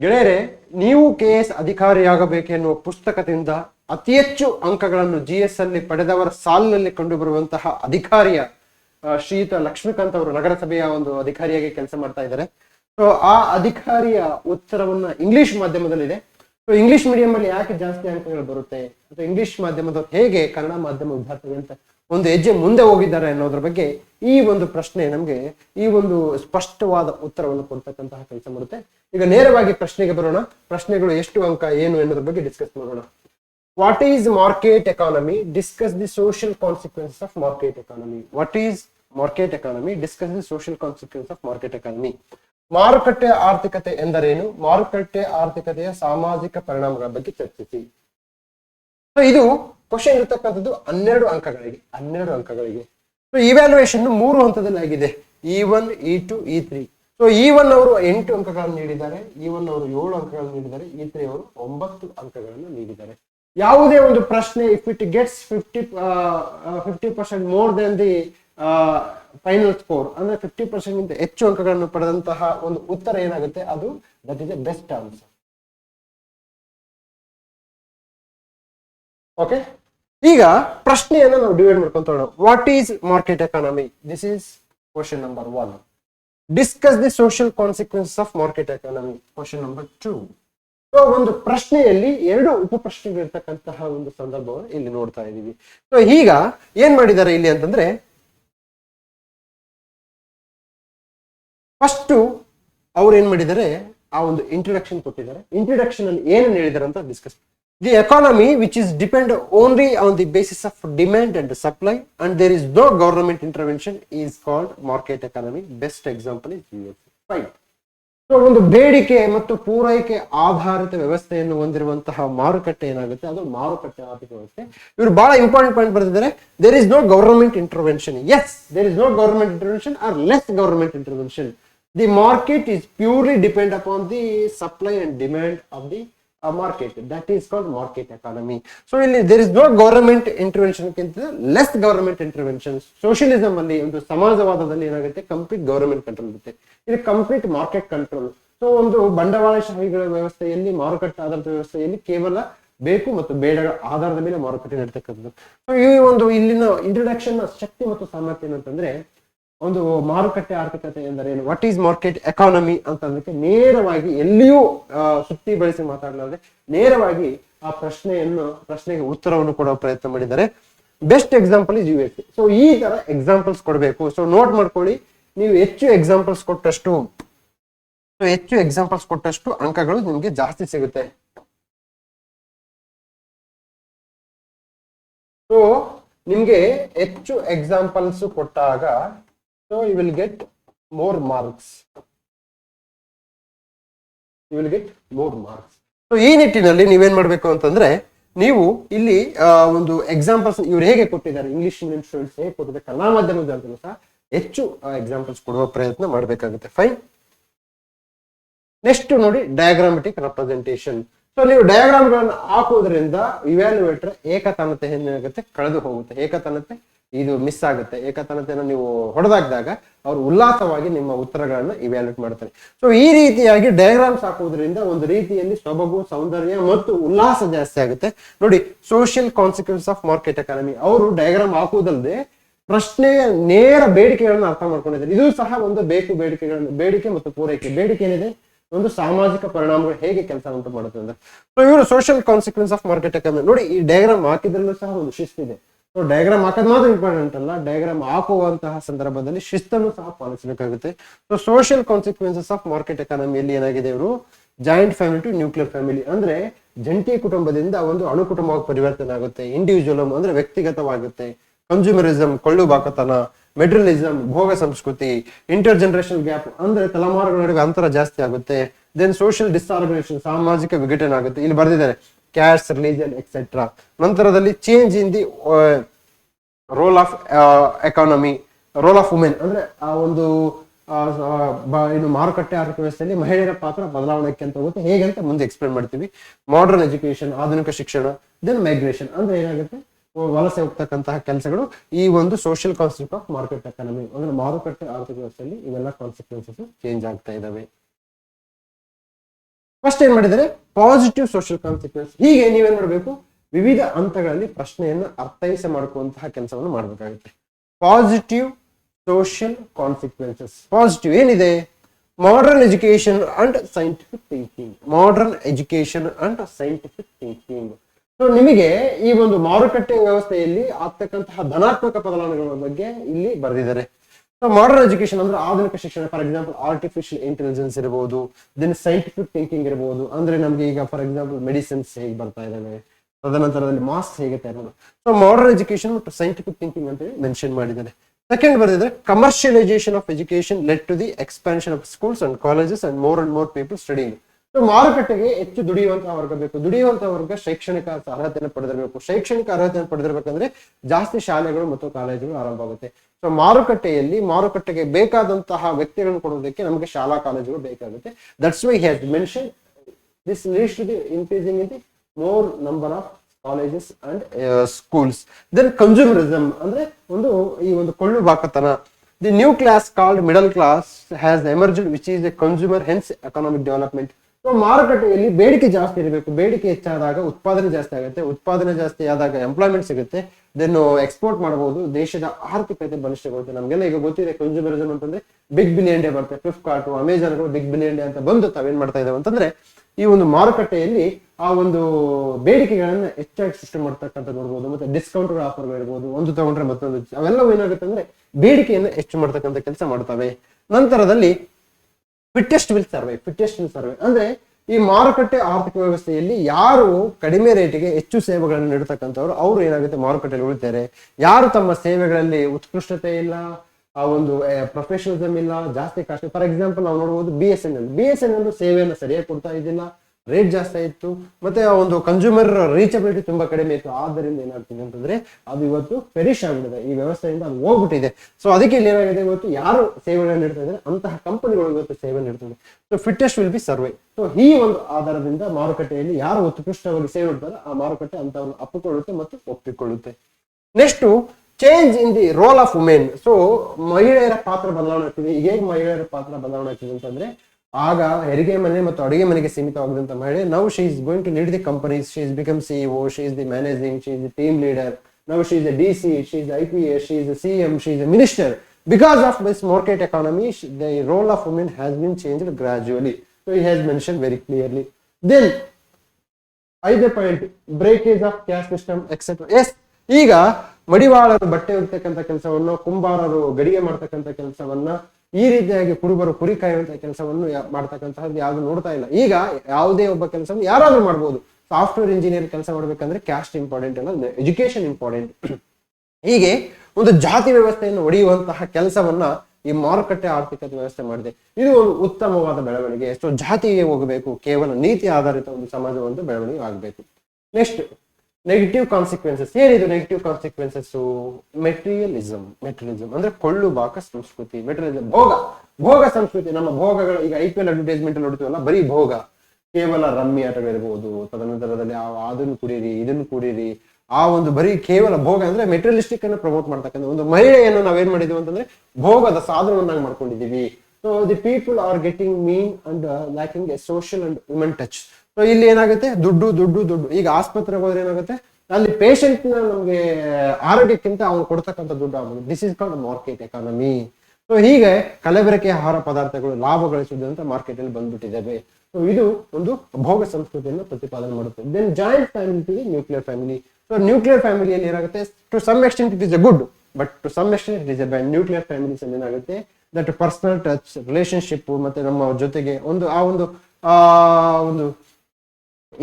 ಗೆಳೆಯರೆ, ನೀವು K S ಅಧಿಕಾರಿಯಾಗಬೇಕೆನ್ನುವ ಪುಸ್ತಕದಿಂದ ಅತಿ ಹೆಚ್ಚು ಅಂಕಗಳನ್ನು ಜಿ ಎಸ್ ಅಲ್ಲಿ ಪಡೆದವರ ಸಾಲಿನಲ್ಲಿ ಕಂಡುಬರುವಂತಹ ಅಧಿಕಾರಿಯ ಶ್ರೀಯುತ ಲಕ್ಷ್ಮೀಕಾಂತ್ ಅವರು ನಗರಸಭೆಯ ಒಂದು ಅಧಿಕಾರಿಯಾಗಿ ಕೆಲಸ ಮಾಡ್ತಾ ಇದ್ದಾರೆ. ಸೊ ಆ ಅಧಿಕಾರಿಯ ಉತ್ತರವನ್ನ ಇಂಗ್ಲಿಷ್ ಮಾಧ್ಯಮದಲ್ಲಿದೆ. ಸೊ ಇಂಗ್ಲಿಷ್ ಮೀಡಿಯಂ ಅಲ್ಲಿ ಯಾಕೆ ಜಾಸ್ತಿ ಅಂಕಗಳು ಬರುತ್ತೆ? ಅಥವಾ ಇಂಗ್ಲಿಷ್ ಮಾಧ್ಯಮದ ಹೇಗೆ ಕನ್ನಡ ಮಾಧ್ಯಮ ವಿದ್ಯಾರ್ಥಿಗಳಂತೆ ಒಂದು ಹೆಜ್ಜೆ ಮುಂದೆ ಹೋಗಿದ್ದಾರೆ ಅನ್ನೋದ್ರ ಬಗ್ಗೆ ಈ ಒಂದು ಪ್ರಶ್ನೆ ನಮಗೆ ಈ ಒಂದು ಸ್ಪಷ್ಟವಾದ ಉತ್ತರವನ್ನು ಕೊಡ್ತಕ್ಕಂತಹ ಕೆಲಸ ಮಾಡುತ್ತೆ. ಈಗ ನೇರವಾಗಿ ಪ್ರಶ್ನೆಗೆ ಬರೋಣ. ಪ್ರಶ್ನೆಗಳು ಎಷ್ಟು ಅಂಕ, ಏನು ಎನ್ನುವುದ್ರ ಬಗ್ಗೆ ಡಿಸ್ಕಸ್ ಮಾಡೋಣ. What is market economy discuss the social consequence of market economy what is market economy discuss the social consequence of market economy ಮಾರುಕಟ್ಟೆ ಆರ್ಥಿಕತೆ ಎಂದರೇನು? ಮಾರುಕಟ್ಟೆ ಆರ್ಥಿಕತೆಯ ಸಾಮಾಜಿಕ ಪರಿಣಾಮಗಳ ಬಗ್ಗೆ ಚರ್ಚಿಸಿ. ಇದು ಕ್ವಶನ್ ಇರತಕ್ಕಂಥದ್ದು ಹನ್ನೆರಡು ಅಂಕಗಳಿಗೆ ಹನ್ನೆರಡು ಅಂಕಗಳಿಗೆ. ಸೊ ಇವ್ಯಾಲ್ಯೂಯೇಷನ್ ಮೂರು ಹಂತದಲ್ಲಿ ಆಗಿದೆ. E one E two E three so E one ಅವರು ಎಂಟು ಅಂಕಗಳನ್ನು ನೀಡಿದ್ದಾರೆ. ಇ ಒನ್ ಅವರು ಏಳು ಅಂಕಗಳನ್ನು ನೀಡಿದ್ದಾರೆ. ಇ ತ್ರೀ ಅವರು ಒಂಬತ್ತು ಅಂಕಗಳನ್ನು ನೀಡಿದ್ದಾರೆ. ಯಾವುದೇ ಒಂದು ಪ್ರಶ್ನೆ if it gets fifty fifty percent more then the final score ಅಂದ್ರೆ ಫಿಫ್ಟಿ ಪರ್ಸೆಂಟ್ ಹೆಚ್ಚು ಅಂಕಗಳನ್ನು ಪಡೆದಂತಹ ಒಂದು ಉತ್ತರ ಏನಾಗುತ್ತೆ? ಅದು that is a best answer okay ಈಗ ಪ್ರಶ್ನೆಯನ್ನ ನಾವು ಡಿವೈಡ್ ಮಾಡ್ಕೊಂತ what is market economy this is question number one discuss the social consequence of market economy question number two so ಒಂದು ಪ್ರಶ್ನೆಯಲ್ಲಿ ಎರಡು ಉಪ ಪ್ರಶ್ನೆಗಳಿರ್ತಕ್ಕಂತಹ ಒಂದು ಸಂದರ್ಭವನ್ನು ಇಲ್ಲಿ ನೋಡ್ತಾ ಇದ್ದೀವಿ. ಸೊ ಈಗ ಏನ್ ಮಾಡಿದ್ದಾರೆ ಇಲ್ಲಿ ಅಂತಂದ್ರೆ ಫಸ್ಟ್ ಅವ್ರು ಏನ್ ಮಾಡಿದ್ದಾರೆ? ಆ ಒಂದು ಇಂಟ್ರೊಡಕ್ಷನ್ ಕೊಟ್ಟಿದ್ದಾರೆ. ಇಂಟ್ರೊಡಕ್ಷನ್ ಅಲ್ಲಿ ಏನೇನು ಹೇಳಿದ್ದಾರೆ ಅಂತ discuss the economy which is depend only on the basis of demand and supply and there is no government intervention is called market economy best example is U S fine so ಒಂದು ಬೇಡಿಕೆ ಮತ್ತು ಪೂರೈಕೆ ಆಧಾರಿತ ವ್ಯವಸ್ಥೆಯನ್ನು ಹೊಂದಿರುವಂತಹ ಮಾರುಕಟ್ಟೆ ಏನಾಗುತ್ತೆ? ಅದು ಮಾರುಕಟ್ಟೆ ಆರ್ಥಿಕ ವ್ಯವಸ್ಥೆ. ಇವರು ಬಹಳ ಇಂಪಾರ್ಟೆಂಟ್ ಪಾಯಿಂಟ್ ಬರೆದಿದ್ದಾರೆ. There is no government intervention yes there is no government intervention or less government intervention the market is purely depend upon the supply and demand of the market that is called market economy so ಇಲ್ಲಿ there is no government intervention less government intervention socialism ಅಲ್ಲಿ ಒಂದು ಸಮಾಜವಾದದಲ್ಲಿ ಏನಾಗುತ್ತೆ? Complete government control ಇರುತ್ತೆ. ಇದು complete market control so ಒಂದು ಬಂಡವಾಳಶಾಹಿಗಳ ವ್ಯವಸ್ಥೆಯಲ್ಲಿ, ಮಾರುಕಟ್ಟೆ ಆಧಾರಿತ ವ್ಯವಸ್ಥೆಯಲ್ಲಿ ಕೇವಲ ಬೇಕು ಮತ್ತು ಬೇಡಗಳ ಆಧಾರದ ಮೇಲೆ ಮಾರುಕಟ್ಟೆ ನಡೀತಕ್ಕಂಥದ್ದು. ಸೊ ಈ ಒಂದು ಇಲ್ಲಿನ ಇಂಟ್ರೊಡಕ್ಷನ್ ಶಕ್ತಿ ಮತ್ತು ಸಾಮರ್ಥ್ಯ ಏನಂತಂದ್ರೆ ಒಂದು ಮಾರುಕಟ್ಟೆ ಆರ್ಥಿಕತೆ ಎಂದರೇನು ವಾಟ್ ಈಸ್ ಮಾರ್ಕೆಟ್ ಎಕಾನಮಿ ಅಂತಂದಕ್ಕೆ ನೇರವಾಗಿ ಎಲ್ಲಿಯೂ ಸುತ್ತಿ ಬಳಸಿ ಮಾತಾಡಲಾರದೆ ನೇರವಾಗಿ ಆ ಪ್ರಶ್ನೆಯನ್ನು, ಪ್ರಶ್ನೆಗೆ ಉತ್ತರವನ್ನು ಕೊಡುವ ಪ್ರಯತ್ನ ಮಾಡಿದ್ದಾರೆ. Best example is U S so ಈ ತರ ಎಕ್ಸಾಂಪಲ್ಸ್ ಕೊಡಬೇಕು. ಸೊ ನೋಟ್ ಮಾಡ್ಕೊಳ್ಳಿ. ನೀವು ಹೆಚ್ಚು ಎಕ್ಸಾಂಪಲ್ಸ್ ಕೊಟ್ಟಷ್ಟು ಹೆಚ್ಚು ಎಕ್ಸಾಂಪಲ್ಸ್ ಕೊಟ್ಟಷ್ಟು ಅಂಕಗಳು ನಿಮಗೆ ಜಾಸ್ತಿ ಸಿಗುತ್ತೆ. ಸೊ ನಿಮ್ಗೆ ಹೆಚ್ಚು ಎಕ್ಸಾಂಪಲ್ಸ್ ಕೊಟ್ಟಾಗ so you will get more marks. You will get more marks. So ಈ ನಿಟ್ಟಿನಲ್ಲಿ ನೀವೇನ್ ಮಾಡ್ಬೇಕು ಅಂತಂದ್ರೆ, ನೀವು ಇಲ್ಲಿ ಒಂದು ಎಕ್ಸಾಂಪಲ್ಸ್ ಇವ್ರು ಹೇಗೆ ಕೊಟ್ಟಿದ್ದಾರೆ? ಇಂಗ್ಲಿಷ್ ಮೀಡಿಯಂ ಸ್ಟೂಡೆಂಟ್ಸ್ ಹೇಗೆ ಕೊಟ್ಟಿದ್ದಾರೆ? ಕನ್ನಡ ಮಾಧ್ಯಮದ ಸಹ ಹೆಚ್ಚು ಎಕ್ಸಾಂಪಲ್ಸ್ ಕೊಡುವ ಪ್ರಯತ್ನ ಮಾಡಬೇಕಾಗುತ್ತೆ. ಫೈನ್ ನೆಕ್ಸ್ಟ್ ನೋಡಿ ಡಯಾಗ್ರಾಮೆಟಿಕ್ ರೆಪ್ರೆಸೆಂಟೇಷನ್ ಸೊ ನೀವು ಡಯಾಗ್ರಾಮ್ಗಳನ್ನು ಹಾಕುವುದರಿಂದ ಇವ್ಯಾಲ್ಯುವೇಟರ್ ಏಕತಾನತೆ ಏನಾಗುತ್ತೆ? ಕಳೆದು ಹೋಗುತ್ತೆ. ಏಕತಾನತೆ ಇದು ಮಿಸ್ ಆಗುತ್ತೆ. ಏಕತಾನತೆಯನ್ನು ನೀವು ಹೊಡೆದಾಕಿದಾಗ ಅವರು ಉಲ್ಲಾಸವಾಗಿ ನಿಮ್ಮ ಉತ್ತರಗಳನ್ನು ಇವ್ಯಾಲ್ಯೂಟ್ ಮಾಡ್ತಾರೆ. ಸೊ ಈ ರೀತಿಯಾಗಿ ಡಯಾಗ್ರಾಮ್ಸ್ ಹಾಕುವುದರಿಂದ ಒಂದು ರೀತಿಯಲ್ಲಿ ಸೊಬಗು, ಸೌಂದರ್ಯ ಮತ್ತು ಉಲ್ಲಾಸ ಜಾಸ್ತಿ ಆಗುತ್ತೆ. ನೋಡಿ social consequence of market economy ಅವರು ಡಯಾಗ್ರಾಮ್ ಹಾಕುವುದಲ್ಲದೆ ಪ್ರಶ್ನೆಯ ನೇರ ಬೇಡಿಕೆಗಳನ್ನು ಅರ್ಥ ಮಾಡ್ಕೊಂಡಿದ್ದಾರೆ. ಇದು ಸಹ ಒಂದು ಬೇಕು ಬೇಡಿಕೆಗಳನ್ನು, ಬೇಡಿಕೆ ಮತ್ತು ಪೂರೈಕೆ. ಬೇಡಿಕೆ ಏನಿದೆ? ಒಂದು ಸಾಮಾಜಿಕ ಪರಿಣಾಮಗಳು ಹೇಗೆ ಕೆಲಸ ಉಂಟು ಮಾಡುತ್ತೆ ಅಂದ್ರೆ ಸೊ ಇವರು social consequence of market economy ನೋಡಿ, ಈ ಡಯಾಗ್ರಾಮ್ ಹಾಕಿದ್ರಲ್ಲೂ ಸಹ ಒಂದು ಶಿಸ್ತಿದೆ. ಸೊ ಡಯಾಗ್ರಾಮ್ ಹಾಕೋದು ಮಾತ್ರ ಇಂಪಾರ್ಟೆಂಟ್ ಅಲ್ಲ. ಡಯಾಗ್ರಾಮ್ ಹಾಕುವಂತಹ ಸಂದರ್ಭದಲ್ಲಿ ಶಿಸ್ತನ್ನು ಸಹ ಪಾಲಿಸಬೇಕಾಗುತ್ತೆ. So social consequences of market ಎಕಾನಮಿಯಲ್ಲಿ ಏನಾಗಿದೆ ಇವರು? Joint family to nuclear family ಅಂದ್ರೆ ಜಂಟಿ ಕುಟುಂಬದಿಂದ ಒಂದು ಅಣು ಕುಟುಂಬವಾಗಿ ಪರಿವರ್ತನೆ ಆಗುತ್ತೆ. ಇಂಡಿವಿಜುವಲಮ್ ಅಂದ್ರೆ ವ್ಯಕ್ತಿಗತವಾಗುತ್ತೆ ಕನ್ಸ್ಯೂಮರಿಸಂ ಕೊಳ್ಳು ಬಾಕತನ ಮೆಟ್ರಲಿಸಂ ಭೋಗ ಸಂಸ್ಕೃತಿ ಇಂಟರ್ ಜನರೇಷನ್ ಗ್ಯಾಪ್ ಅಂದ್ರೆ ತಲೆಮಾರುಗಳ ನಡುವೆ ಅಂತರ ಜಾಸ್ತಿ ಆಗುತ್ತೆ. ದೆನ್ ಸೋಷಿಯಲ್ ಡಿಸ್ಆರ್ಗನೈಸೇಷನ್ ಸಾಮಾಜಿಕ ವಿಘಟನೆ ಆಗುತ್ತೆ. ಇಲ್ಲಿ ಬರೆದಿದ್ದಾರೆ. ಕ್ಯಾಸ್ಟ್ ರಿಲಿಜನ್ ಎಕ್ಸೆಟ್ರಾ ನಂತರದಲ್ಲಿ change in the role of economy role of women ಅಂದ್ರೆ, ಆ ಒಂದು ಏನು ಮಾರುಕಟ್ಟೆ ಆರ್ಥಿಕ ವ್ಯವಸ್ಥೆಯಲ್ಲಿ ಮಹಿಳೆಯರ ಪಾತ್ರ ಬದಲಾವಣೆಗೆ ಅಂತ ಹೋಗುತ್ತೆ. ಹೇಗೆ ಅಂತ ಮುಂದೆ ಎಕ್ಸ್ಪ್ಲೇನ್ ಮಾಡ್ತೀವಿ. ಮಾಡರ್ನ್ ಎಜುಕೇಶನ್ ಆಧುನಿಕ ಶಿಕ್ಷಣ ದೆನ್ ಮೈಗ್ರೇಷನ್ ಅಂದ್ರೆ ಏನಾಗುತ್ತೆ? ವಲಸೆ ಹೋಗ್ತಕ್ಕಂತಹ ಕೆಲಸಗಳು ಈ ಒಂದು social concept of market economy ಅಂದ್ರೆ ಮಾರುಕಟ್ಟೆ ಆರ್ಥಿಕ ವ್ಯವಸ್ಥೆಯಲ್ಲಿ ಇವೆಲ್ಲ ಕಾನ್ಸಿಕ್ವೆನ್ಸಸ್ ಚೇಂಜ್ ಆಗ್ತಾ ಇದಾವೆ. ಫಸ್ಟ್ ಏನ್ ಮಾಡಿದರೆ ಪಾಸಿಟಿವ್ ಸೋಷಿಯಲ್ ಕಾನ್ಸಿಕ್ವೆನ್ಸ್ ಹೀಗೆ ನೀವೇನ್ ಮಾಡಬೇಕು? ವಿವಿಧ ಹಂತಗಳಲ್ಲಿ ಪ್ರಶ್ನೆಯನ್ನು ಅರ್ಥೈಸ ಮಾಡ್ಕುವಂತಹ ಕೆಲಸವನ್ನು ಮಾಡಬೇಕಾಗುತ್ತೆ. ಪಾಸಿಟಿವ್ ಸೋಷಿಯಲ್ ಕಾನ್ಸಿಕ್ವೆನ್ಸಸ್ ಪಾಸಿಟಿವ್ ಏನಿದೆ? Modern education and scientific thinking modern education and scientific thinking so ನಿಮಗೆ ಈ ಒಂದು ಮಾರುಕಟ್ಟೆ ವ್ಯವಸ್ಥೆಯಲ್ಲಿ ಆಗ್ತಕ್ಕಂತಹ ಧನಾತ್ಮಕ ಬದಲಾವಣೆಗಳ ಬಗ್ಗೆ ಇಲ್ಲಿ ಬರೆದಿದ್ದಾರೆ. ಸೊ ಮಾಡರ್ನ್ ಎಜುಕೇಶನ್ ಅಂದ್ರೆ ಆಧುನಿಕ ಶಿಕ್ಷಣ. ಫಾರ್ ಎಕ್ಸಾಂಪಲ್ ಆರ್ಟಿಫಿಷಿಯಲ್ ಇಂಟೆಲಿಜೆನ್ಸ್ ಇರಬಹುದು ದೆನ್ ಸೈಂಟಿಫಿಕ್ ಥಿಂಕಿಂಗ್ ಇರಬಹುದು ಅಂದ್ರೆ ನಮ್ಗೆ ಈಗ ಫಾರ್ ಎಕ್ಸಾಂಪಲ್ ಮೆಡಿಸಿನ್ಸ್ ಹೇಗೆ ಬರ್ತಾ ಇದ್ದಾವೆ? ತದನಂತರದಲ್ಲಿ ಮಾಸ್ ಹೇಗೆ ತಯಾರು ಸೊ ಮಾಡರ್ನ್ ಎಜುಕೇಶನ್ ಮತ್ತು ಸೈಂಟಿಫಿಕ್ ಥಿಂಕಿಂಗ್ ಅಂತ ಮೆನ್ಷನ್ ಮಾಡಿದ್ದಾರೆ. Second ಬರೆದಿದ್ರೆ commercialisation of education let to the expansion of schools and colleges and more and more people studying so ಮಾರುಕಟ್ಟೆಗೆ ಹೆಚ್ಚು ದುಡಿಯುವಂತಹ ವರ್ಗ ಬೇಕು. ದುಡಿಯುವಂತಹ ವರ್ಗ ಶೈಕ್ಷಣಿಕ ಅರ್ಹತೆಯನ್ನು ಪಡೆದಿರಬೇಕು. ಶೈಕ್ಷಣಿಕ ಅರ್ಹತೆಯನ್ನು ಪಡೆದಿರಬೇಕಂದ್ರೆ ಜಾಸ್ತಿ ಶಾಲೆಗಳು ಮತ್ತು ಕಾಲೇಜುಗಳು ಆರಂಭ ಆಗುತ್ತೆ. ಸೊ ಮಾರುಕಟ್ಟೆಯಲ್ಲಿ ಮಾರುಕಟ್ಟೆಗೆ ಬೇಕಾದಂತಹ ವ್ಯಕ್ತಿಗಳನ್ನು ಕೊಡೋದಕ್ಕೆ ನಮಗೆ ಶಾಲಾ, ಕಾಲೇಜುಗಳು ಬೇಕಾಗುತ್ತೆ. That's why has mention this leads to the increasing in the more number of colleges and schools then consumerism ಅಂದ್ರೆ ಒಂದು ಈ ಒಂದು ಕೊಳ್ಳು ಬಾಕತನ the new class called middle class has emerged which is a consumer hence economic development so ಮಾರುಕಟ್ಟೆಯಲ್ಲಿ ಬೇಡಿಕೆ ಜಾಸ್ತಿ ಇರಬೇಕು. ಬೇಡಿಕೆ ಹೆಚ್ಚಾದಾಗ ಉತ್ಪಾದನೆ ಜಾಸ್ತಿ ಆಗುತ್ತೆ. ಉತ್ಪಾದನೆ ಜಾಸ್ತಿ ಆದಾಗ ಎಂಪ್ಲಾಯ್ಮೆಂಟ್ ಸಿಗುತ್ತೆ. ದೆನ್ ಎಕ್ಸ್ಪೋರ್ಟ್ ಮಾಡಬಹುದು. ದೇಶದ ಆರ್ಥಿಕತೆ ಬಲಿಷ್ಠಗೊಳ್ಳುತ್ತೆ ನಮಗೆಲ್ಲ ಈಗ ಗೊತ್ತಿದೆ ಕನ್ಸ್ಯೂಮರಿಸಮ್ ಅಂತಂದ್ರೆ ಬಿಗ್ ಬಿಲಿಯನ್ ಡೇ ಬರುತ್ತೆ. ಫ್ಲಿಪ್ಕಾರ್ಟ್ ಅಮೆಜಾನ್ಗಳು ಬಿಗ್ ಬಿಲಿಯನ್ ಡೇ ಅಂತ ಬಂದು ತಾವೇನ್ ಮಾಡ್ತಾ ಇದಾವೆ ಅಂತಂದ್ರೆ, ಈ ಒಂದು ಮಾರುಕಟ್ಟೆಯಲ್ಲಿ ಆ ಒಂದು ಬೇಡಿಕೆಗಳನ್ನ ಹೆಚ್ಚಾಗಿ ಸೃಷ್ಟಿ ಮಾಡ್ತಕ್ಕಂಥ ನೋಡ್ಬೋದು. ಮತ್ತೆ ಡಿಸ್ಕೌಂಟ್ ಆಫರ್ ಇರ್ಬೋದು, ಒಂದು ತಗೊಂಡ್ರೆ ಮತ್ತೊಂದು. ಅವೆಲ್ಲವೂ ಏನಾಗುತ್ತೆ ಅಂದ್ರೆ ಬೇಡಿಕೆಯನ್ನು ಹೆಚ್ಚು ಮಾಡ್ತಕ್ಕಂಥ ಕೆಲಸ ಮಾಡ್ತವೆ. ನಂತರದಲ್ಲಿ fittest will survive fittest will survive ಅಂದ್ರೆ ಈ ಮಾರುಕಟ್ಟೆ ಆರ್ಥಿಕ ವ್ಯವಸ್ಥೆಯಲ್ಲಿ ಯಾರು ಕಡಿಮೆ ರೇಟಿಗೆ ಹೆಚ್ಚು ಸೇವೆಗಳನ್ನು ನೀಡತಕ್ಕಂಥವ್ರು, ಅವರು ಏನಾಗುತ್ತೆ ಮಾರುಕಟ್ಟೆಯಲ್ಲಿ ಉಳಿತಾರೆ. ಯಾರು ತಮ್ಮ ಸೇವೆಗಳಲ್ಲಿ ಉತ್ಕೃಷ್ಟತೆ ಇಲ್ಲ, ಆ ಒಂದು ಪ್ರೊಫೆಷನಲಿಸಮ್ ಇಲ್ಲ, ಜಾಸ್ತಿ ಕಾಸ್ಟ್ ಫಾರ್ ಎಕ್ಸಾಂಪಲ್ ನಾವು ನೋಡಬಹುದು B S N L B S N L ಸೇವೆಯನ್ನು ಸರಿಯಾಗಿ ಕೊಡ್ತಾ ಇದ್ದಿಲ್ಲ. ರೇಟ್ ಜಾಸ್ತಿ ಇತ್ತು ಮತ್ತೆ ಆ ಒಂದು ಕನ್ಸ್ಯೂಮರ್ ರೀಚಬಿಲಿಟಿ ತುಂಬಾ ಕಡಿಮೆ ಇತ್ತು. ಆದ್ದರಿಂದ ಏನಾಗ್ತಿದೆ ಅಂತಂದ್ರೆ, ಅದು ಇವತ್ತು ಪೆರಿಶ್ ಆಗ್ಬಿಟ್ಟಿದೆ. ಈ ವ್ಯವಸ್ಥೆಯಿಂದ ಅದು ಹೋಗ್ಬಿಟ್ಟಿದೆ. ಸೊ ಅದಕ್ಕೆ ಇಲ್ಲಿ ಏನಾಗಿದೆ ಇವತ್ತು? ಯಾರು ಸೇವೆಗಳನ್ನು ನೀಡ್ತಾ ಇದ್ದಾರೆ? ಅಂತಹ ಕಂಪನಿಗಳು ಇವತ್ತು ಸೇವೆ ನೀಡ್ತದೆ so fittest will be survive so ಈ ಒಂದು ಆಧಾರದಿಂದ ಮಾರುಕಟ್ಟೆಯಲ್ಲಿ ಯಾರು ಉತ್ಕೃಷ್ಟವಾಗಿ ಸೇವೆ ನೀಡ್ತಾರೆ, ಆ ಮಾರುಕಟ್ಟೆ ಅಂತವನ್ನು ಅಪ್ಪಿಕೊಳ್ಳುತ್ತೆ ಮತ್ತು ಒಪ್ಪಿಕೊಳ್ಳುತ್ತೆ. Next change in the role of women so ಮಹಿಳೆಯರ ಪಾತ್ರ ಬದಲಾವಣೆ ಆಗ್ತಿದೆ. ಈಗ ಹೇಗೆ ಮಹಿಳೆಯರ ಪಾತ್ರ ಬದಲಾವಣೆ ಆಗ್ತಿದೆ ಅಂತಂದ್ರೆ ಆಗ ಹೆರಿಗೆ ಮನೆ ಮತ್ತು ಅಡುಗೆ ಮನೆಗೆ ಸೀಮಿತವಾಗದಂತ ಮಹಿಳೆ ನಾವು she is going to need the company she is become CEO she is the managing she is the team leader ನಾವು she is D C she is I P S she is C M she is minister because of this market economy the role of women has been change gradually so ಈ has mention very clearly then ಐದನೇ point breakage of caste system etcetera yes ಈಗ ಮಡಿವಾಳರು ಬಟ್ಟೆ ಹೋಗ್ತಕ್ಕಂಥ ಕೆಲಸವನ್ನು, ಕುಂಬಾರರು ಗಡಿಗೆ ಮಾಡ್ತಕ್ಕಂಥ ಕೆಲಸವನ್ನ ಈ ರೀತಿಯಾಗಿ ಕುರುಬರು ಕುರಿ ಕಾಯುವಂತ ಕೆಲಸವನ್ನು ಮಾಡ್ತಕ್ಕಂತಹದ್ದು ಯಾವ್ದು ನೋಡ್ತಾ ಇಲ್ಲ. ಈಗ ಯಾವುದೇ ಒಬ್ಬ ಕೆಲಸವನ್ನು ಯಾರಾದ್ರೂ ಮಾಡ್ಬೋದು. ಸಾಫ್ಟ್ವೇರ್ ಇಂಜಿನಿಯರ್ ಕೆಲಸ ಮಾಡ್ಬೇಕಂದ್ರೆ ಕ್ಯಾಸ್ಟ್ ಇಂಪಾರ್ಟೆಂಟ್ ಅಲ್ಲ ಎಜುಕೇಶನ್ ಇಂಪಾರ್ಟೆಂಟ್ ಹೀಗೆ ಒಂದು ಜಾತಿ ವ್ಯವಸ್ಥೆಯನ್ನು ಒಡೆಯುವಂತಹ ಕೆಲಸವನ್ನ ಈ ಮಾರುಕಟ್ಟೆ ಆರ್ಥಿಕತೆ ವ್ಯವಸ್ಥೆ ಮಾಡಿದೆ. ಇದು ಒಂದು ಉತ್ತಮವಾದ ಬೆಳವಣಿಗೆ. ಸೊ ಜಾತಿಗೆ ಹೋಗಬೇಕು. ಕೇವಲ ನೀತಿ ಆಧಾರಿತ ಒಂದು ಸಮಾಜ ಬೆಳವಣಿಗೆ ಆಗಬೇಕು. ನೆಕ್ಸ್ಟ್ ನೆಗೆಟಿವ್ ಕಾನ್ಸಿಕ್ವೆನ್ಸಸ್ ಏನಿದು ನೆಗೆಟಿವ್ ಕಾನ್ಸಿಕ್ವೆನ್ಸಸ್ ಮೆಟೀರಿಯಲಿಸಮ್ ಮೆಟೀರಿಯಲಿಸಮ್ ಅಂದ್ರೆ ಕೊಳ್ಳು ಬಾಕ ಸಂಸ್ಕೃತಿ. ಮೆಟೀರಿಯಲಿಸಮ್ ಭೋಗ. ಭೋಗ ಸಂಸ್ಕೃತಿ. ನಮ್ಮ ಭೋಗಗಳು, ಈಗ ಐ ಪಿ ಎಲ್ ಅಡ್ವರ್ಟೈಸ್ಮೆಂಟ್ ನೋಡ್ತೀವಲ್ಲ, ಬರೀ ಭೋಗ. ಕೇವಲ ರಮ್ಮಿ ಆಟಗಳಿರ್ಬೋದು. ತದನಂತರದಲ್ಲಿ ಅದನ್ನು ಕುಡೀರಿ, ಇದನ್ನು ಕುಡೀರಿ. ಆ ಒಂದು ಬರೀ ಕೇವಲ ಭೋಗ ಅಂದ್ರೆ ಮೆಟೀರಿಯಲಿಸ್ಟಿಕ್ ಅನ್ನು ಪ್ರಮೋಟ್ ಮಾಡ್ತಕ್ಕಂಥ ಒಂದು ಮಹಿಳೆಯನ್ನು ನಾವೇನ್ ಮಾಡಿದ್ವಿ ಅಂತಂದ್ರೆ ಭೋಗದ ಸಾಧನವನ್ನಾಗಿ ಮಾಡ್ಕೊಂಡಿದೀವಿ. So the people are getting mean and lacking a social and women touch so ಇಲ್ಲಿ ಏನಾಗುತ್ತೆ? ದುಡ್ಡು ದುಡ್ಡು ದುಡ್ಡು. ಈಗ ಆಸ್ಪತ್ರೆಗೆ ಹೋದ್ರೆ ಏನಾಗುತ್ತೆ? ಅಲ್ಲಿ ಪೇಷಂಟ್ನ ನಮ್ಗೆ ಆರೋಗ್ಯಕ್ಕಿಂತ ಅವ್ನು ಕೊಡ್ತಕ್ಕಂಥ ದುಡ್ಡು ಆಗುತ್ತೆ this is called market economy so ಹೀಗೆ ಕಲಬೆರಕೆ ಆಹಾರ ಪದಾರ್ಥಗಳು ಲಾಭ ಗಳಿಸುವುದಂತ ಮಾರ್ಕೆಟ್ ಅಲ್ಲಿ ಬಂದ್ಬಿಟ್ಟಿದ್ದಾವೆ. ಸೊ ಇದು ಒಂದು ಭೋಗ ಸಂಸ್ಕೃತಿಯನ್ನು ಪ್ರತಿಪಾದನೆ ಮಾಡುತ್ತೆ. Then joint family to nuclear family so nuclear ಫ್ಯಾಮಿಲಿಯಲ್ಲಿ ಏನಾಗುತ್ತೆ? To some extent it is a good but to some extent it is a bad nuclear families ಅಲ್ಲಿ ಏನಾಗುತ್ತೆ? ದಟ್ ಪರ್ಸನಲ್ ಟಚ್ ರಿಲೇಶನ್ಶಿಪ್ ಮತ್ತೆ ನಮ್ಮ ಜೊತೆಗೆ ಒಂದು, ಆ ಒಂದು ಆ ಒಂದು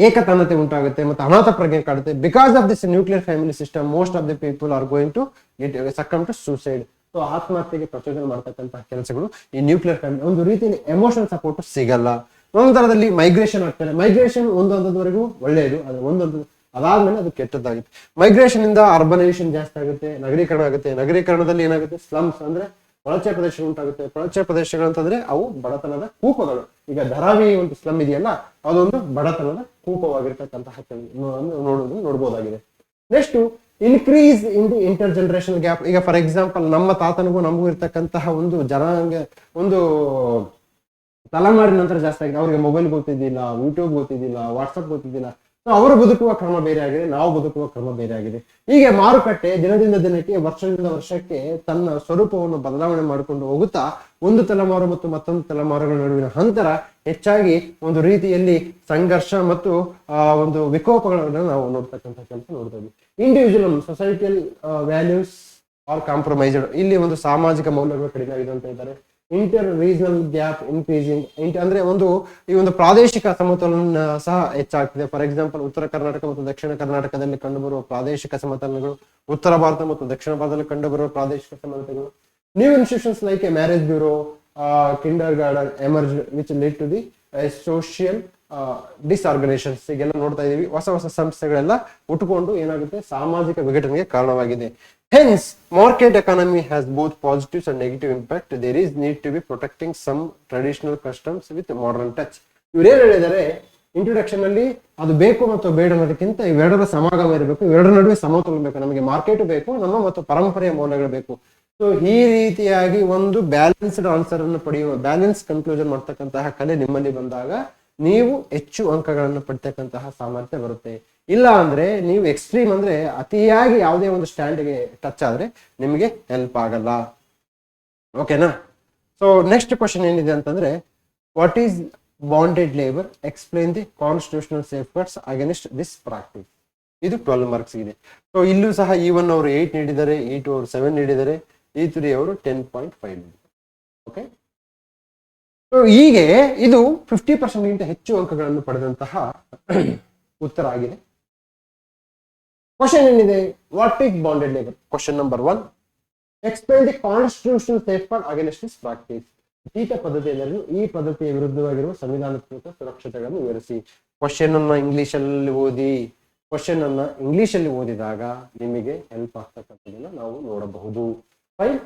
ಏಕತಾನತೆ ಉಂಟಾಗುತ್ತೆ ಮತ್ತು ಅನಾಥ ಪ್ರಜ್ಞೆ ಕಾಡುತ್ತೆ. Because of this nuclear family system most of the people are going to get succumb to suicide so ಆತ್ಮಹತ್ಯೆಗೆ ಪ್ರಚೋದನೆ ಮಾಡ್ತಕ್ಕಂತಹ ಕೆಲಸಗಳು ಈ ನ್ಯೂಕ್ಲಿಯರ್ ಫ್ಯಾಮಿಲಿ ಒಂದು ರೀತಿಯಲ್ಲಿ ಎಮೋಷನಲ್ ಸಪೋರ್ಟ್ ಸಿಗಲ್ಲ. ಒಂದರದಲ್ಲಿ ಮೈಗ್ರೇಷನ್ ಆಗ್ತಾರೆ ಮೈಗ್ರೇಷನ್ ಒಂದು ಹಂತದವರೆಗೂ ಒಳ್ಳೆಯದು, ಅದು ಒಂದು ಅದಾದ್ಮೇಲೆ ಅದು ಕೆಟ್ಟದ್ದಾಗುತ್ತೆ. ಮೈಗ್ರೇಷನ್ ಇಂದ ಅರ್ಬನೈಸೇಷನ್ ಜಾಸ್ತಿ ಆಗುತ್ತೆ, ನಗರೀಕರಣ ಆಗುತ್ತೆ. ನಗರೀಕರಣದಲ್ಲಿ ಏನಾಗುತ್ತೆ? ಸ್ಲಮ್ಸ್ ಅಂದ್ರೆ ಕೊಳಚೆ ಪ್ರದೇಶ ಉಂಟಾಗುತ್ತೆ. ಕೊಳಚೆ ಪ್ರದೇಶಗಳು ಅಂತಂದ್ರೆ ಅವು ಬಡತನದ ಕೂಪಗಳು. ಈಗ ಧರಾವಿ ಒಂದು ಸ್ಲಮ್ ಇದೆಯಲ್ಲ, ಅದೊಂದು ಬಡತನದ ಕೂಪವಾಗಿರ್ತಕ್ಕಂತಹ ನೋಡೋದು ನೋಡ್ಬೋದಾಗಿದೆ. Next increase in the inter generation gap ಈಗ ಫಾರ್ ಎಕ್ಸಾಂಪಲ್ ನಮ್ಮ ತಾತನಿಗೂ ನಮಗೂ ಇರ್ತಕ್ಕಂತಹ ಒಂದು ಜನಾಂಗ ಒಂದು ತಲೆಮಾರಿನ ನಂತರ ಜಾಸ್ತಿ ಆಗಿದೆ. ಅವ್ರಿಗೆ ಮೊಬೈಲ್ ಗೊತ್ತಿದ್ದಿಲ್ಲ ಯೂಟ್ಯೂಬ್ ಗೊತ್ತಿದ್ದಿಲ್ಲ ವಾಟ್ಸಪ್ ಗೊತ್ತಿದ್ದಿಲ್ಲ. ಅವರು ಬದುಕುವ ಕ್ರಮ ಬೇರೆ ಆಗಿದೆ, ನಾವು ಬದುಕುವ ಕ್ರಮ ಬೇರೆ ಆಗಿದೆ. ಹೀಗೆ ಮಾರುಕಟ್ಟೆ ದಿನದಿಂದ ದಿನಕ್ಕೆ, ವರ್ಷದಿಂದ ವರ್ಷಕ್ಕೆ ತನ್ನ ಸ್ವರೂಪವನ್ನು ಬದಲಾವಣೆ ಮಾಡಿಕೊಂಡು ಹೋಗುತ್ತಾ, ಒಂದು ತಲೆಮಾರು ಮತ್ತು ಮತ್ತೊಂದು ತಲೆಮಾರುಗಳ ನಡುವಿನ ಅಂತರ ಹೆಚ್ಚಾಗಿ ಒಂದು ರೀತಿಯಲ್ಲಿ ಸಂಘರ್ಷ ಮತ್ತು, ಆ, ಒಂದು ವಿಕೋಪಗಳನ್ನು ನಾವು ನೋಡ್ತಕ್ಕಂಥ ಕೆಲಸ ನೋಡ್ತಾ ಇದ್ವಿ ಇಂಡಿವಿಜುವಲ್ ಸೊಸೈಟಿಯಲ್ ವ್ಯಾಲ್ಯೂಸ್ ಆರ್ ಕಾಂಪ್ರಮೈಸ್ಡ್ ಇಲ್ಲಿ ಒಂದು ಸಾಮಾಜಿಕ ಮೌಲ್ಯಗಳು ಕಡಿಮೆ ಆಗಿದೆ ಅಂತ ಇದ್ದಾರೆ ಇಂಟರ್ ರೀಜನಲ್ ಗ್ಯಾಪ್ ಇನ್ಕ್ರೀಸಿಂಗ್ ಅಂದ್ರೆ ಒಂದು ಈ ಒಂದು ಪ್ರಾದೇಶಿಕ ಸಮತೋಲನ ಸಹ ಹೆಚ್ಚಾಗ್ತಿದೆ. ಫಾರ್ ಎಕ್ಸಾಂಪಲ್ ಉತ್ತರ ಕರ್ನಾಟಕ ಮತ್ತು ದಕ್ಷಿಣ ಕರ್ನಾಟಕದಲ್ಲಿ ಕಂಡುಬರುವ ಪ್ರಾದೇಶಿಕ ಸಮತೋಲನಗಳು, ಉತ್ತರ ಭಾರತ ಮತ್ತು ದಕ್ಷಿಣ ಭಾರತದಲ್ಲಿ ಕಂಡುಬರುವ ಪ್ರಾದೇಶಿಕ ಸಮತೋಲನಗಳು. New institutions like a marriage bureau kindergarten emerge which lead to the social disorganisations ಈಗೆಲ್ಲ ನೋಡ್ತಾ ಇದೀವಿ. ಹೊಸ ಹೊಸ ಸಂಸ್ಥೆಗಳೆಲ್ಲ ಉಟ್ಕೊಂಡು ಏನಾಗುತ್ತೆ? ಸಾಮಾಜಿಕ ವಿಘಟನೆಗೆ ಕಾರಣವಾಗಿದೆ. Hence market economy has both positives and negative impact there is need to be protecting some traditional customs with modern touch ಇವ್ರೇನ್ ಹೇಳಿದರೆ ಇಂಟ್ರೊಡಕ್ಷನ್ ಅಲ್ಲಿ ಅದು ಬೇಕು ಮತ್ತು ಬೇಡ ಅನ್ನೋದಕ್ಕಿಂತ ಇವೆರಡರ ಸಮಾಗಮ ಇರಬೇಕು. ಇವೆರಡರ ನಡುವೆ ಸಮತೋಲನ ಬೇಕು ನಮಗೆ ಮಾರ್ಕೆಟ್ ಬೇಕು, ನಮ್ಮ ಮತ್ತು ಪರಂಪರೆಯ ಮೌಲ್ಯಗಳು ಬೇಕು. ಸೊ ಈ ರೀತಿಯಾಗಿ ಒಂದು ಬ್ಯಾಲೆನ್ಸ್ಡ್ ಆನ್ಸರ್ ಅನ್ನು ಪಡೆಯುವ ಬ್ಯಾಲೆನ್ಸ್ ಕನ್ಕ್ಲೂಷನ್ ಮಾಡ್ತಕ್ಕಂತಹ ಕಲೆ ನಿಮ್ಮಲ್ಲಿ ಬಂದಾಗ ನೀವು ಹೆಚ್ಚು ಅಂಕಗಳನ್ನು ಪಡ್ತಕ್ಕಂತಹ ಸಾಮರ್ಥ್ಯ ಬರುತ್ತೆ. ಇಲ್ಲ ಅಂದ್ರೆ ನೀವು ಎಕ್ಸ್ಟ್ರೀಮ್ ಅಂದ್ರೆ ಅತಿಯಾಗಿ ಯಾವುದೇ ಒಂದು ಸ್ಟ್ಯಾಂಡ್ಗೆ ಟಚ್ ಆದ್ರೆ ನಿಮಗೆ ಹೆಲ್ಪ್ ಆಗಲ್ಲ. ಓಕೆನಾ ಸೊ ನೆಕ್ಸ್ಟ್ ಕ್ವಶನ್ ಏನಿದೆ ಅಂತಂದ್ರೆ what is bonded labour explain the constitutional safeguards against this practice ಇದು ಟ್ವೆಲ್ ಮಾರ್ಕ್ಸ್ ಇದೆ. ಸೊ ಇಲ್ಲೂ ಸಹ ಈ ಒನ್ ಅವರು ಏಟ್ ನೀಡಿದ್ದಾರೆ ಈ ಟು ಅವರು ಸೆವೆನ್ ನೀಡಿದ್ದಾರೆ ಈ ತ್ರೀ ಅವರು ಟೆನ್ ಪಾಯಿಂಟ್ ಫೈವ್ ಓಕೆ ಹೀಗೆ ಇದು ಫಿಫ್ಟಿ ಪರ್ಸೆಂಟ್ಗಿಂತ ಹೆಚ್ಚು ಅಂಕಗಳನ್ನು ಪಡೆದಂತಹ ಉತ್ತರ ಆಗಿದೆ. ಕ್ವಶನ್ ಏನಿದೆ? What is bonded labour question number one explain the constitution safeguard against this practice ಜೀತ ಪದ್ಧತಿಯಲ್ಲಿ ಈ ಪದ್ಧತಿಯ ವಿರುದ್ಧವಾಗಿರುವ ಸಂವಿಧಾನಾತ್ಮಕ ಸುರಕ್ಷತೆಗಳನ್ನು ವಿವರಿಸಿ. ಕ್ವಶನ್ ಅನ್ನ ಇಂಗ್ಲಿಷ್ ಅಲ್ಲಿ ಓದಿ. ಕ್ವಶನ್ ಅನ್ನ ಇಂಗ್ಲಿಷ್ ಅಲ್ಲಿ ಓದಿದಾಗ ನಿಮಗೆ ಹೆಲ್ಪ್ ಆಗ್ತಕ್ಕಂಥದ್ದನ್ನ ನಾವು ನೋಡಬಹುದು. Fine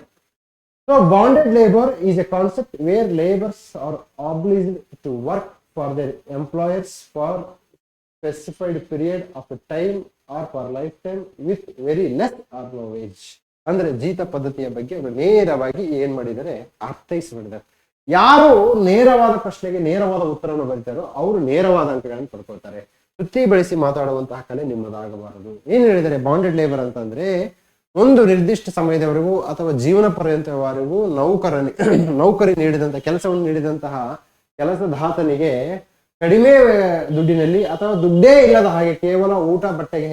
so bonded labour is a concept where labours are obliged to work for their for specified period of time or for life time with very less or no wage ಅಂದ್ರೆ ಜೀತ ಪದ್ಧತಿಯ ಬಗ್ಗೆ ನೇರವಾಗಿ ಏನ್ ಮಾಡಿದರೆ ಅರ್ಥೈಸಿ ಮಾಡಿದ್ದಾರೆ ಯಾರು ನೇರವಾದ ಪ್ರಶ್ನೆಗೆ ನೇರವಾದ ಉತ್ತರವನ್ನು ಬರೀತಾರೋ ಅವರು ನೇರವಾದ ಅಂಕಗಳನ್ನು ಪಡ್ಕೊಳ್ತಾರೆ. ವೃತ್ತಿ ಬೆಳೆಸಿ ಮಾತಾಡುವಂತಹ ಕಲೆ ನಿಮ್ಮದಾಗಬಾರದು. ಏನ್ ಹೇಳಿದರೆ ಬಾಂಡೆಡ್ ಲೇಬರ್ ಅಂತಂದ್ರೆ ಒಂದು ನಿರ್ದಿಷ್ಟ ಸಮಯದವರೆಗೂ ಅಥವಾ ಜೀವನ ಪರ್ಯಂತವರೆಗೂ ನೌಕರನಿ, ನೌಕರಿ ನೀಡಿದಂತಹ ಕೆಲಸವನ್ನು ನೀಡಿದಂತಹ ಕೆಲಸದಾತನಿಗೆ ಕಡಿಮೆ ದುಡ್ಡಿನಲ್ಲಿ ಅಥವಾ ದುಡ್ಡೇ ಇಲ್ಲದ ಹಾಗೆ ಕೇವಲ ಊಟ, ಬಟ್ಟೆಗೆ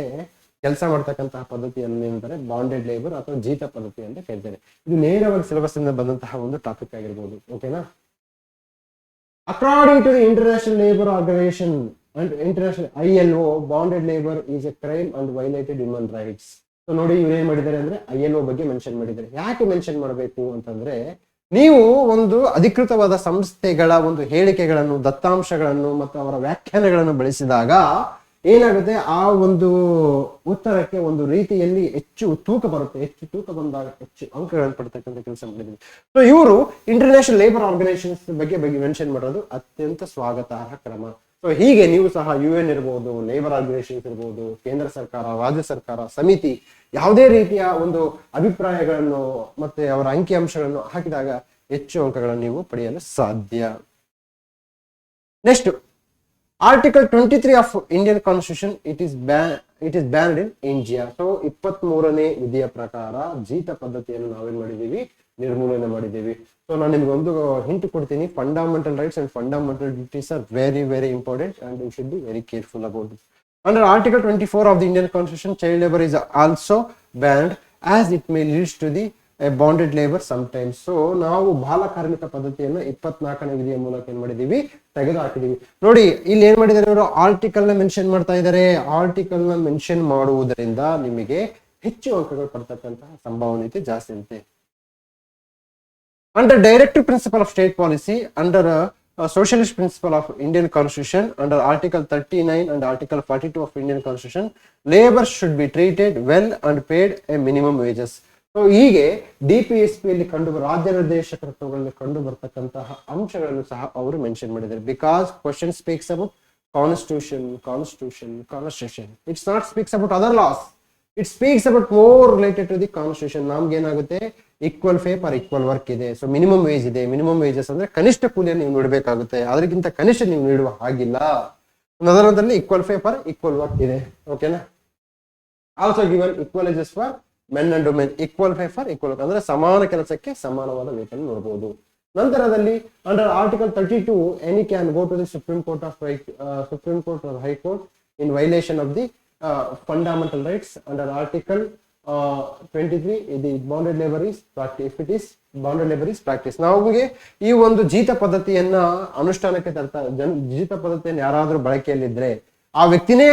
ಕೆಲಸ ಮಾಡ್ತಕ್ಕಂತಹ ಪದ್ಧತಿಯನ್ನು ಏನಂತಾರೆ ಬಾಂಡೆಡ್ ಲೇಬರ್ ಅಥವಾ ಜೀತ ಪದ್ಧತಿ ಅಂತ ಕೇಳ್ತಾರೆ ಇದು ನೇರವಾಗಿ ಸಿಲೆಬಸ್ ಇಂದ ಬಂದಂತಹ ಒಂದು ಟಾಪಿಕ್ ಆಗಿರ್ಬೋದು. ಓಕೆನಾ according to the international labour organisation and international I L O bonded labour is a crime and violated human rights so ನೋಡಿ ಇವ್ರು ಏನ್ ಮಾಡಿದ್ದಾರೆ ಅಂದ್ರೆ ಐ ಎನ್ ಒ ಬಗ್ಗೆ ಮೆನ್ಷನ್ ಮಾಡಿದ್ದಾರೆ. ಯಾಕೆ ಮೆನ್ಷನ್ ಮಾಡಬೇಕು ಅಂತಂದ್ರೆ, ನೀವು ಒಂದು ಅಧಿಕೃತವಾದ ಸಂಸ್ಥೆಗಳ ಒಂದು ಹೇಳಿಕೆಗಳನ್ನು, ದತ್ತಾಂಶಗಳನ್ನು ಮತ್ತು ಅವರ ವ್ಯಾಖ್ಯಾನಗಳನ್ನು ಬಳಸಿದಾಗ ಏನಾಗುತ್ತೆ? ಆ ಒಂದು ಉತ್ತರಕ್ಕೆ ಒಂದು ರೀತಿಯಲ್ಲಿ ಹೆಚ್ಚು ತೂಕ ಬರುತ್ತೆ. ಹೆಚ್ಚು ತೂಕ ಬಂದಾಗ ಹೆಚ್ಚು ಅಂಕಗಳನ್ನು ಪಡ್ತಕ್ಕಂಥ ಕೆಲಸ ಮಾಡಿದ್ವಿ ಸೊ ಇವರು ಇಂಟರ್ನ್ಯಾಷನಲ್ ಲೇಬರ್ ಆರ್ಗನೈಸೇಷನ್ಸ್ ಬಗ್ಗೆ ಬಗ್ಗೆ ಮೆನ್ಷನ್ ಮಾಡೋದು ಅತ್ಯಂತ ಸ್ವಾಗತಾರ್ಹ ಕ್ರಮ. ಸೊ ಹೀಗೆ ನೀವು ಸಹ ಯು ಎನ್ ಇರ್ಬೋದು ಲೇಬರ್ ಆರ್ಗನೈಸೇಷನ್ಸ್ ಇರ್ಬೋದು, ಕೇಂದ್ರ ಸರ್ಕಾರ, ರಾಜ್ಯ ಸರ್ಕಾರ, ಸಮಿತಿ ಯಾವುದೇ ರೀತಿಯ ಒಂದು ಅಭಿಪ್ರಾಯಗಳನ್ನು ಮತ್ತೆ ಅವರ ಅಂಕಿಅಂಶಗಳನ್ನು ಹಾಕಿದಾಗ ಹೆಚ್ಚು ಅಂಕಗಳನ್ನು ನೀವು ಪಡೆಯಲು ಸಾಧ್ಯ. Next article twenty three of Indian constitution it is ban it is banned in India so ಇಪ್ಪತ್ತ್ ಮೂರನೇ ವಿಧಿಯ ಪ್ರಕಾರ ಜೀತ ಪದ್ಧತಿಯನ್ನು ನಾವೇನ್ ಮಾಡಿದ್ದೀವಿ? ನಿರ್ಮೂಲನೆ ಮಾಡಿದ್ದೀವಿ. ಸೊ ನಾನು ನಿಮ್ಗೆ ಒಂದು ಹಿಂಟ್ ಕೊಡ್ತೀನಿ. Fundamental rights and fundamental duties are very very important and you should be very careful about it under article twenty four of the Indian constitution child labour is also banned as it may leads to the bonded labour times so ನಾವು ಬಾಲ ಕಾರ್ಮಿಕ ಪದ್ಧತಿಯನ್ನು ಇಪ್ಪತ್ನಾಲ್ಕನೇ ವಿಧಿಯ ಮೂಲಕ ಏನ್ ಮಾಡಿದೀವಿ ತೆಗೆದು ಹಾಕಿದೀವಿ ನೋಡಿ, ಇಲ್ಲಿ ಏನ್ ಮಾಡಿದ್ದಾರೆ ಇವರು? ಆರ್ಟಿಕಲ್ನ ಮೆನ್ಷನ್ ಮಾಡ್ತಾ ಇದ್ದಾರೆ. ಆರ್ಟಿಕಲ್ನ ಮೆನ್ಷನ್ ಮಾಡುವುದರಿಂದ ನಿಮಗೆ ಹೆಚ್ಚು ಅಂಕಗಳು ಪಡ್ತಕ್ಕಂತಹ ಸಂಭಾವನೀಯತೆ ಜಾಸ್ತಿ ಇರುತ್ತೆ under directive principle of state policy under a, a socialist principle of indian constitution under article 39 and article 42 of indian constitution labor should be treated well and paid a minimum wages so ಹೀಗೆ D P S rajya ಕಂಡು ರಾಜ್ಯ ನಿರ್ದೇಶಕತ್ವಗಳಲ್ಲಿ ಕಂಡು ಬರ್ತಕ್ಕಂತಹ ಅಂಶಗಳನ್ನು ಸಹ ಅವರು mention ಮಾಡಿದ್ದಾರೆ because question speaks about constitution it's not speaks about other laws it speaks about more related to the constitution ನಮ್ಗೆ ಏನಾಗುತ್ತೆ? Equal pay for equal work ಇದೆ. ಸೊ ಮಿನಿಮಮ್ ವೇಜ್ ಇದೆ. ಮಿನಿಮಮ್ ವೇಜಸ್ ಅಂದ್ರೆ ಕನಿಷ್ಠ ಕೂಲಿಯನ್ನು ನೀವು ನೀಡಬೇಕಾಗುತ್ತೆ. ಅದಕ್ಕಿಂತ ಕನಿಷ್ಠ ನೀವು ನೀಡುವ ಹಾಗಿಲ್ಲ. ನದರದಲ್ಲಿ equal pay for equal work ಇದೆ. ಓಕೆನಾ also given equal wages for men and women equal pay for equal ಅಂದ್ರೆ ಸಮಾನ ಕೆಲಸಕ್ಕೆ ಸಮಾನವಾದ ವೇತನ ನೋಡಬಹುದು ನಂತರದಲ್ಲಿ under article thirty two any can go to the Supreme Court of Supreme Court of High Court in violation of the fundamental rights under article twenty three ಇದು bonded labour is practice if it is bonded labour is practice ನಮಗೆ ಈ ಒಂದು ಜೀತ ಪದ್ಧತಿಯನ್ನ ಅನುಷ್ಠಾನಕ್ಕೆ ತರ್ತಾ, ಜನ್, ಜೀತ ಪದ್ಧತಿಯನ್ನು ಯಾರಾದ್ರೂ ಬಳಕೆಯಲ್ಲಿದ್ರೆ ಆ ವ್ಯಕ್ತಿನೇ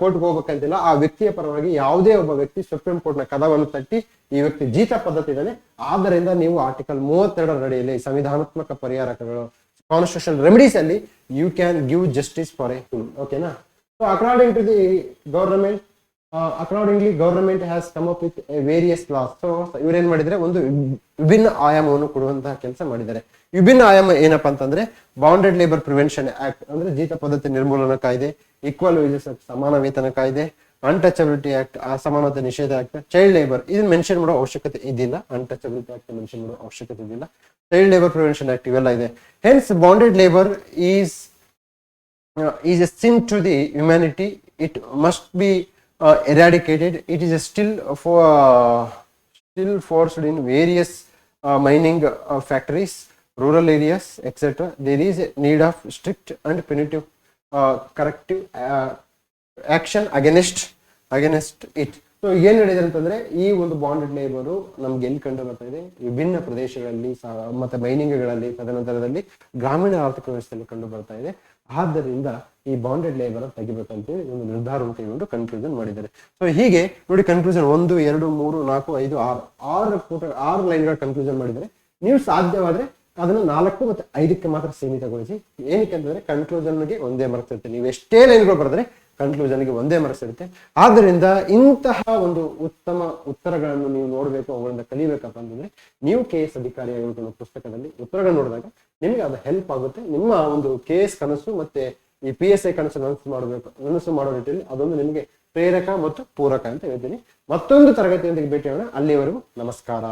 ಕೋರ್ಟ್ಗೆ ಹೋಗ್ಬೇಕಂತಿಲ್ಲ, ಆ ವ್ಯಕ್ತಿಯ ಪರವಾಗಿ ಯಾವುದೇ ಒಬ್ಬ ವ್ಯಕ್ತಿ ಸುಪ್ರೀಂ ಕೋರ್ಟ್ನ ಕದವನ್ನು ತಟ್ಟಿ ಈ ವ್ಯಕ್ತಿ ಜೀತ ಪದ್ಧತಿ ಇದ್ದಾನೆ ಆದ್ದರಿಂದ ನೀವು ಆರ್ಟಿಕಲ್ ಮೂವತ್ತೆರಡರ ಅಡಿಯಲ್ಲಿ ಸಂವಿಧಾನಾತ್ಮಕ ಪರಿಹಾರಕಗಳು ಕಾನ್ಸ್ಟಿಟ್ಯೂಷನ್ ರೆಮಿಡೀಸ್ ಅಲ್ಲಿ you can give justice for a him ಓಕೆನಾ so according to the government accordingly government has come up with various laws so ಇವ್ರೇನ್ ಮಾಡಿದ್ರೆ, ಒಂದು ವಿಭಿನ್ನ ಆಯಾಮವನ್ನು ಕೊಡುವಂತಹ ಕೆಲಸ ಮಾಡಿದ್ದಾರೆ. ವಿಭಿನ್ನ ಆಯಾಮ ಏನಪ್ಪಾ ಅಂತಂದ್ರೆ ಬಾಂಡೆಡ್ ಲೇಬರ್ ಪ್ರಿವೆನ್ಷನ್ ಆಕ್ಟ್ ಅಂದ್ರೆ ಜೀತ ಪದ್ಧತಿ ನಿರ್ಮೂಲನಾ ಕಾಯ್ದೆ ಈಕ್ವಲ್ ವೇಜಸ್ ಸಮಾನ ವೇತನ ಕಾಯ್ದೆ ಅನ್ಟಚಬಿಲಿಟಿ ಆಕ್ಟ್ ಅಸಮಾನತೆ ನಿಷೇಧ ಆಕ್ಟ್ ಚೈಲ್ಡ್ ಲೇಬರ್ ಇದನ್ನ ಮೆನ್ಷನ್ ಮಾಡೋ ಅವಶ್ಯಕತೆ ಇದಿಲ್ಲ ಅನ್ಟಚಬಿಲಿಟಿ ಆಕ್ಟ್ ಮೆನ್ಷನ್ ಮಾಡೋ ಅವಶ್ಯಕತೆ ಇದಿಲ್ಲ ಚೈಲ್ಡ್ ಲೇಬರ್ ಪ್ರಿವೆನ್ಷನ್ ಆಕ್ಟ್ ಇವೆಲ್ಲ ಇದೆ. Hence bonded labour is uh, is a sin to the humanity. It must be uh, eradicated. It is still for uh, still forced in various uh, mining uh, factories, rural areas, etc. There is a need of strict and punitive uh, corrective uh, action against against it. So ಏನ್ ಹೇಳಿದೆ ಅಂತಂದ್ರೆ ಈ ಒಂದು bonded labour ನಮ್ಗೆ ಎಲ್ಲಿ ಕಂಡು ಬರ್ತಾ ಇದೆ ವಿಭಿನ್ನ ಪ್ರದೇಶಗಳಲ್ಲಿ ಮತ್ತೆ ಮೈನಿಂಗ್ಗಳಲ್ಲಿ ತದನಂತರದಲ್ಲಿ ಗ್ರಾಮೀಣ ಆರ್ಥಿಕ ವ್ಯವಸ್ಥೆಯಲ್ಲಿ ಕಂಡು ಬರ್ತಾ ಇದೆ ಆದ್ದರಿಂದ ಈ ಬಾಂಡೆಡ್ ಲೇಬರ್ ತೆಗಿಬೇಕಂತೇಳಿ ಒಂದು ನಿರ್ಧಾರವನ್ನು ಕೈಗೊಂಡು ಕನ್ಕ್ಲೂಷನ್ ಮಾಡಿದ್ದಾರೆ. ಸೊ ಹೀಗೆ ನೋಡಿ ಕನ್ಕ್ಲೂಷನ್ ಒಂದು, ಎರಡು, ಮೂರು, ನಾಲ್ಕು, ಐದು, ಆರು ಆರು ಪುಟ, ಆರು ಲೈನ್ಗಳ ಕನ್ಕ್ಲೂಷನ್ ಮಾಡಿದರೆ ನೀವು ಸಾಧ್ಯವಾದ್ರೆ ಅದನ್ನು ನಾಲ್ಕು ಮತ್ತೆ ಐದಕ್ಕೆ ಮಾತ್ರ ಸೀಮಿತಗೊಳಿಸಿ. ಏನಕ್ಕೆ ಅಂತಂದ್ರೆ ಕನ್ಕ್ಲೂಷನ್ಗೆ ಒಂದೇ ಮಾರ್ಕ್ಸ್ ನೀವು ಎಷ್ಟೇ ಲೈನ್ಗಳು ಬರೆದ್ರೆ ಕನ್ಕ್ಲೂಷನ್ಗೆ ಒಂದೇ ಮಾರ್ಕ್ಸ್ ಆದ್ದರಿಂದ ಇಂತಹ ಒಂದು ಉತ್ತಮ ಉತ್ತರಗಳನ್ನು ನೀವು ನೋಡಬೇಕು ಅವುಗಳಿಂದ ಕಲಿಬೇಕಪ್ಪ ಅಂತಂದ್ರೆ ನೀವು ಕೆ ಎಸ್ ಅಧಿಕಾರಿಗಳ ಪುಸ್ತಕದಲ್ಲಿ ಉತ್ತರಗಳನ್ನು ನೋಡಿದಾಗ ನಿಮಗೆ ಅದು ಹೆಲ್ಪ್ ಆಗುತ್ತೆ. ನಿಮ್ಮ ಒಂದು ಕೆ ಎಸ್ ಕನಸು ಮತ್ತೆ ಈ ಪಿ ಎಸ್ ಐ ಕನಸು ನನಸು ಮಾಡಬೇಕು. ನನಸು ಮಾಡೋ ರೀತಿಯಲ್ಲಿ ಅದೊಂದು ನಿಮಗೆ ಪ್ರೇರಕ ಮತ್ತು ಪೂರಕ ಅಂತ ಹೇಳ್ತೀನಿ. ಮತ್ತೊಂದು ತರಗತಿಯೊಂದಿಗೆ ಭೇಟಿಯಾಗೋಣ. ಅಲ್ಲಿವರೆಗೂ ನಮಸ್ಕಾರ.